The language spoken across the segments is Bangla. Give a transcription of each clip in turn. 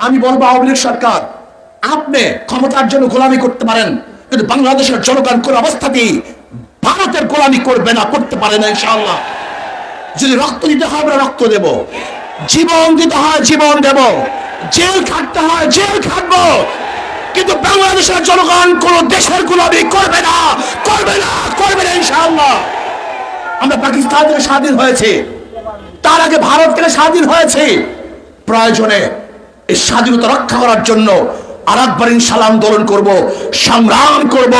আমি বলব আওয়ামী লীগ সরকার, আপনি ক্ষমতার জন্য গোলামি করতে পারেন, কিন্তু বাংলাদেশের জনগণ কোন অবস্থাতেই ভারতের গোলামি করবে না, করতে পারে না, ইনশাআল্লাহ। যদি রক্ত দিতে হয়, আমরা রক্ত দেব। জীবন দিতে হয়, জীবন দেব। জেল খাটতে হয়, জেল খাটবো। কিন্তু বাংলাদেশের জনগণ কোন দেশের গোলামি করবে না করবে না করবে না, ইনশাআল্লাহ। আমরা পাকিস্তান থেকে স্বাধীন হয়েছে। তার আগে ভারত থেকে স্বাধীন হয়েছে। প্রয়োজনে এই স্বাধীনতা রক্ষা করার জন্য আর একবার ইনশাল্লাহ আন্দোলন করব, সংগ্রাম করব,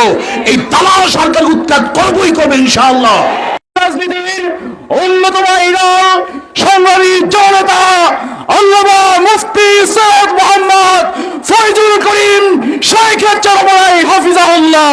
এই দালাল সরকার উৎখাত করবই করবে ইনশাআল্লাহ। রাজনীতির অন্যতম হাফিজাহুল্লাহ।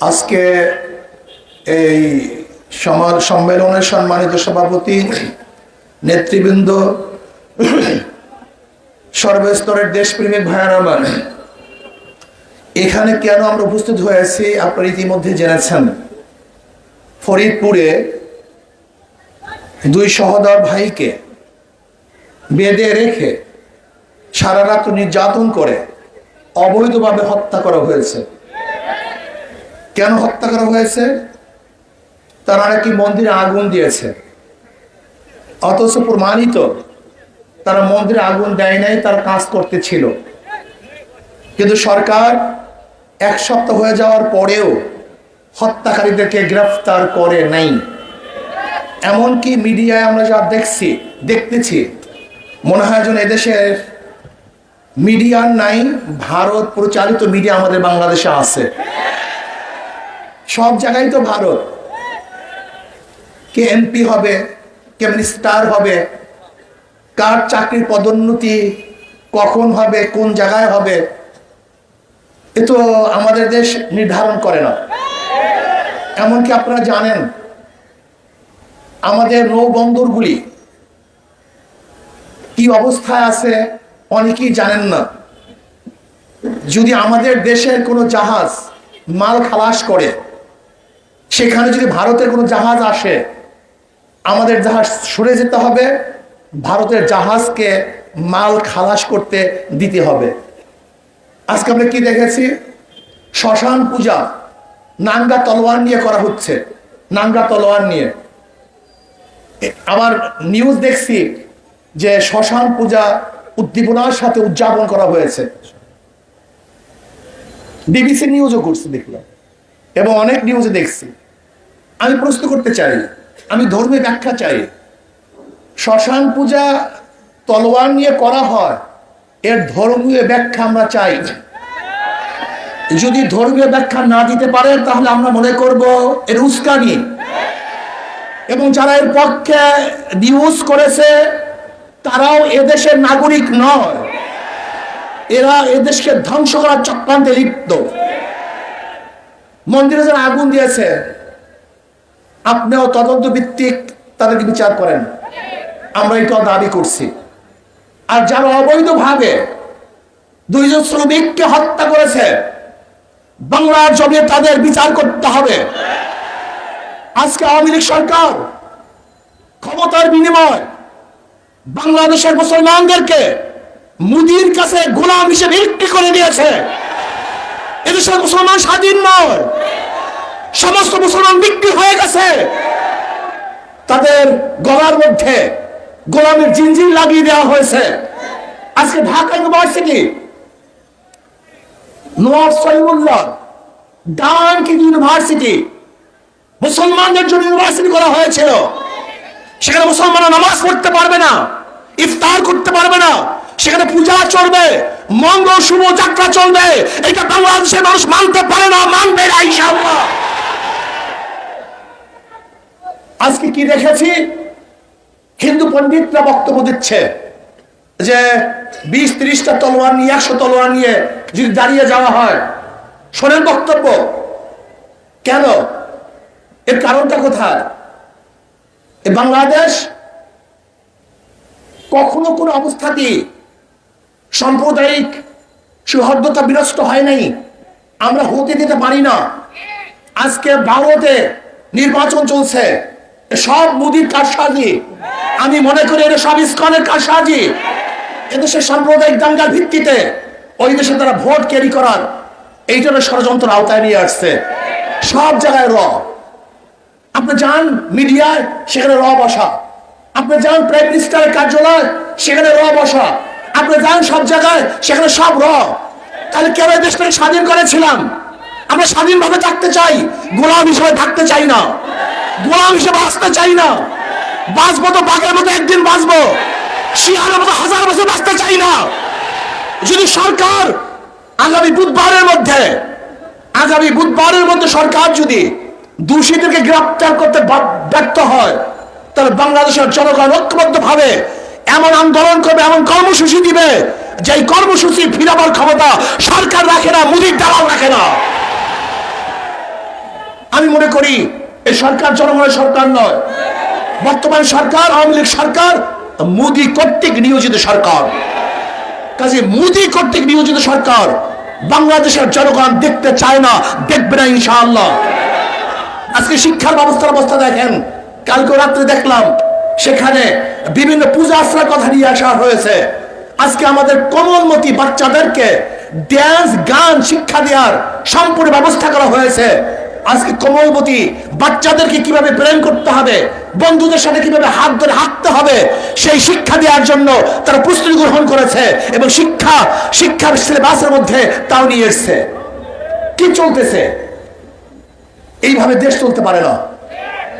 আজকে এই সমাজ সম্মেলনের সম্মানিত সভাপতি, নেতৃবৃন্দ, সর্বস্তরের দেশপ্রেমিক ভাইয়ার আমার, এখানে কেন আমরা উপস্থিত হয়েছি আপনারা ইতিমধ্যে জেনেছেন। ফরিদপুরে দুই সহদর ভাইকে বেঁধে রেখে সারা রাত নির্যাতন করে অবৈধভাবে হত্যা করা হয়েছে। কেন হত্যা করা হয়েছে? তারা নাকি মন্দিরে আগুন দিয়েছে। অথচ প্রমাণিত, তারা মন্দিরে আগুন দেয় নাই, তারা কাজ করতে ছিল। কিন্তু সরকার এক সপ্তাহ হয়ে যাওয়ার পরেও হত্যাকারীদেরকে গ্রেফতার করে নাই। এমনকি মিডিয়ায় আমরা যা দেখছি, দেখতেছি, মনে হয় যেন এদেশের মিডিয়ার নাই, ভারত পরিচালিত মিডিয়া আমাদের বাংলাদেশে আছে। সব জায়গায় তো ভারত। কে এমপি হবে, কে মিনিস্টার হবে, কার চাকরির পদোন্নতি কখন হবে, কোন জায়গায় হবে, এ তো আমাদের দেশ নির্ধারণ করে না। এমনকি আপনারা জানেন, আমাদের নৌবন্দরগুলি কি অবস্থায় আছে অনেকেই জানেন না। যদি আমাদের দেশের কোনো জাহাজ মাল খালাস করে সেখানে যদি ভারতের কোনো জাহাজ আসে, আমাদের জাহাজ সরে যেতে হবে, ভারতের জাহাজকে মাল খালাস করতে দিতে হবে। আজকে আমরা কি দেখেছি? শ্মশান পূজা, নাঙ্গা তলোয়ার নিয়ে করা হচ্ছে, নাঙ্গা তলোয়ার নিয়ে। আবার নিউজ দেখছি যে শ্মশান পূজা উদ্দীপনার সাথে উদযাপন করা হয়েছে। বিবিসি নিউজও করছে দেখলাম। এবং অনেক নিউজে দেখছি। আমি প্রশ্ন করতে চাই, আমি ধর্মীয় ব্যাখ্যা চাই। শ্মশান পূজা তলোয়ার নিয়ে করা হয়, এর ধর্মীয় ব্যাখ্যা আমরা চাই। যদি ধর্মীয় ব্যাখ্যা না দিতে পারে, তাহলে আমরা মনে করব এর উস্কানি। এবং যারা এর পক্ষে নিউজ করেছে, তারাও এদেশের নাগরিক নয়। এরা এদেশকে ধ্বংস করার চক্রান্তে লিপ্ত। মন্দিরে যারা আগুন দিয়েছে আপনিও তদন্ত ভিত্তিক তাদেরকে বিচার করেন। আমরা এটা দাবি করছি। আর যারা অবৈধভাবে দুইজন শ্রমিককে হত্যা করেছে, বাংলার জমিয়ে তাদের বিচার করতে হবে। আজকে আওয়ামী লীগ সরকার ক্ষমতার বিনিময় বাংলাদেশের মুসলমানদেরকে মুদির কাছে গোলাম হিসেবে বিক্রি করে দিয়েছে। এদেশের মুসলমান স্বাধীন নয়। সমস্ত মুসলমান বিক্রি হয়ে গেছে। তাদের গলার মধ্যে গোলামের জিনজিন লাগিয়ে দেওয়া হয়েছে। আজকে ঢাকা ইউনিভার্সিটি নোয়ার সলিমুল্লাহ ডানকি ইউনিভার্সিটি, মুসলমানদের জন্য ইউনিভার্সিটি করা হয়েছিল। সেখানে মুসলমানরা নামাজ পড়তে পারবে না, ইফতার করতে পারবে না, সেখানে পূজা চলবে, মঙ্গল, শুভ, যাত্রা চলবে। এটা বাংলাদেশের মানুষ মানতে পারে না, মানবে না ইনশাআল্লাহ আজকে কি দেখেছি? হিন্দু পণ্ডিতরা বক্তব্য দিচ্ছে যে বিশ, ত্রিশটা তলোয়ার নিয়ে, একশো তলোয়ার নিয়ে যদি দাঁড়িয়ে যাওয়া হয়, শোনেন বক্তব্য। কেন? এর কারণটা কোথায়? বাংলাদেশ কখনো কোনো অবস্থাতেই সাম্প্রদায়িক সৌহার্দ্যতা বিনষ্ট হয় নাই। আমরা হতে দিতে পারি না। আজকে ভারতে নির্বাচন চলছে। সব মুদির কারসাজি। আমি মনে করি এটা সব ইস্কনের কারসাজি। এদেশের সাম্প্রদায়িক দাঙ্গার ভিত্তিতে ওই দেশে তারা ভোট ক্যারি করার এইটার ষড়যন্ত্র আওতায় নিয়ে আসছে। সব জায়গায় র। আপনি যান মিডিয়ায়, সেখানে র বসা। আপনি যান প্রাইম মিনিস্টারের কার্যালয়, সেখানে র বসা। আপনি যান সব জায়গায়, সেখানে সব র। তাহলে কেন এই দেশটাকে স্বাধীন করেছিলাম? আমরা স্বাধীনভাবে থাকতে চাই, গোলাম হিসেবে থাকতে চাই না। গোলাম হিসেবে বাঁচতে চাই না। বাঁচবো তো বাঘের মতো একদিন বাঁচবো। শিয়ালের মতো হাজার বছর বাঁচতে চাই না। যদি সরকার আগামী বুধবারের মধ্যে, আগামী বুধবারের মধ্যে সরকার যদি দোষীদেরকে গ্রেপ্তার করতে ব্যর্থ হয়, তাহলে বাংলাদেশের জনগণ ঐক্যবদ্ধ ভাবে এমন আন্দোলন করবে, এমন কর্মসূচি দিবে যে কর্মসূচি ফিরাবার ক্ষমতা সরকার রাখে না, মুদির দালাল রাখে না। আমি মনে করি এই সরকার জনগণের সরকার নয়। বর্তমান সরকার, আওয়ামী লীগ সরকার মোদী কর্তৃক নিয়োজিত সরকার। কাজে মোদী কর্তৃক নিয়োজিত সরকার বাংলাদেশের জনগণ দেখতে চায় না, দেখবে না ইনশাআল্লাহ। আজকে শিক্ষার ব্যবস্থার অবস্থা দেখেন, কালকে রাত্রে দেখলাম, সেখানে বিভিন্ন পূজা আশ্রার কথা নিয়ে আসা হয়েছে। আজকে আমাদের কোমলমতি বাচ্চাদেরকে ড্যান্স গান, শিক্ষা দেওয়ার সম্পূর্ণ ব্যবস্থা করা হয়েছে। আজকে কোমলমতি বাচ্চাদেরকে কীভাবে প্রেম করতে হবে, বন্ধুদের সাথে কীভাবে হাত ধরে হাঁটতে হবে, সেই শিক্ষা দেওয়ার জন্য তারা প্রস্তুতি গ্রহণ করেছে এবং শিক্ষা, শিক্ষার সিলেবাসের মধ্যে তাও নিয়ে এসছে। কি চলতেছে? এইভাবে দেশ চলতে পারে না।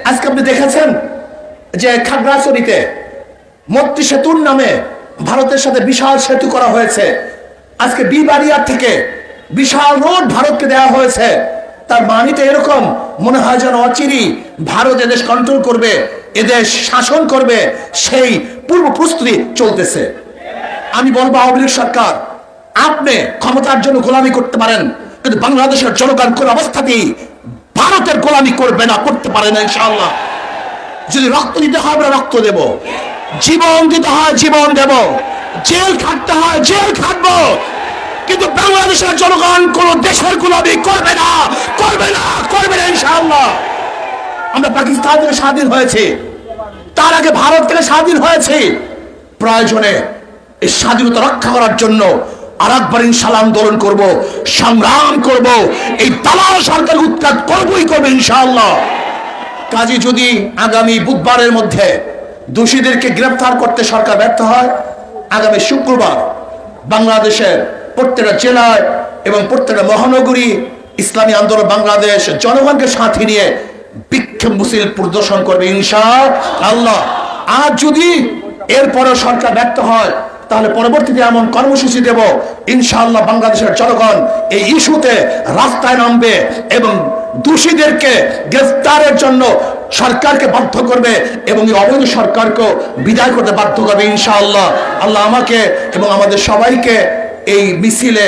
আজকে আপনি দেখেছেন যে খাগড়াছড়িতে মৈত্রী সেতুর নামে ভারতের সাথে বিশাল সেতু করা হয়েছে। আজকে বিবাড়িয়ার থেকে বিশাল রোড ভারতকে দেওয়া হয়েছে। তার মানিতে এরকম, মনে হয় যেন অচিরি ভারত এদেশ কন্ট্রোল করবে, এদেশ শাসন করবে, সেই পূর্ব প্রস্তুতি চলতেছে। আমি বলব আওয়ামী লীগ সরকার, আপনি ক্ষমতার জন্য গোলামি করতে পারেন, কিন্তু বাংলাদেশের জনগণ কোন অবস্থাতেই ভারতের গোলামি করবে না, করতে পারে না, ইনশাআল্লাহ। যদি রক্ত দিতে হয়, আমরা রক্ত দেব। জীবন দিতে হয়, জীবন দেব। জেল খাটতে হয়, জেল খাটবো। কিন্তু বাংলাদেশের জনগণ কোন দেশের গোলামি করবে না করবে না করবে না ইনশাআল্লাহ। আমরা পাকিস্তান থেকে স্বাধীন হয়েছে। তার আগে ভারত থেকে স্বাধীন হয়েছে। প্রয়োজনে এই স্বাধীনতা রক্ষা করার জন্য আর একবার ইনশাল্লাহ আন্দোলন করব, সংগ্রাম করব, এই দালাল সরকার উৎখাত করবই করবে ইনশাআল্লাহ। কাজে যদি আগামী বুধবারের মধ্যে দোষীদেরকে গ্রেফতার করতে সরকার ব্যর্থ হয়, আগামী শুক্রবার বাংলাদেশের প্রত্যেকটা জেলায় এবং প্রত্যেকটা মহানগরী ইসলামী আন্দোলন বাংলাদেশ জনগণকে সাথে নিয়ে বিক্ষোভ মুসিল প্রদর্শন করবে ইনশা আল্লাহ। আর যদি এরপরে সরকার ব্যর্থ হয়, তাহলে পরবর্তীতে এমন কর্মসূচি দেব ইনশাআল্লাহ বাংলাদেশের জনগণ এই ইস্যুতে রাস্তায় নামবে এবং দোষীদেরকে গ্রেফতারের জন্য সরকারকে বাধ্য করবে এবং এই অবৈধ সরকারকেও বিদায় করতে বাধ্য করবে ইনশাআল্লাহ আল্লাহ আমাকে এবং আমাদের সবাইকে এই মিছিলে